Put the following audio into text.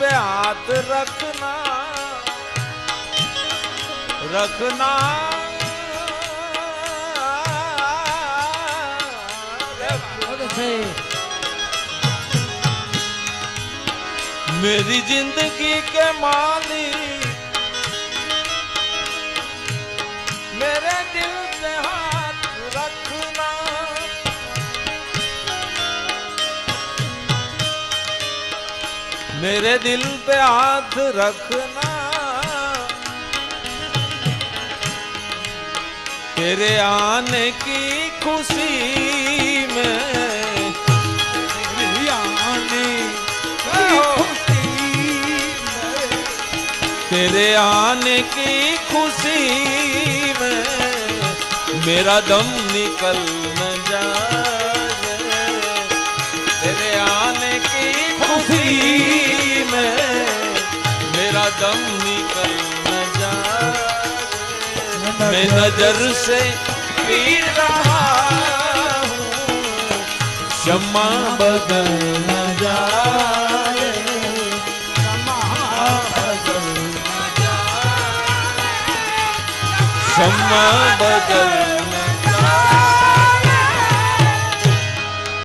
रखना रखना। मेरी ज़िंदगी के मालिक मेरे दिल पे हाथ रखना। तेरे आने की खुशी में, तेरे आने की खुशी में, तेरे आने की खुशी में, मेरा दम निकल न जाए। तेरे आने की खुशी दम निकल न जाए मैं नज़र। से पी रहा हूँ। क्षमा बदल न जाए। क्षमा बदल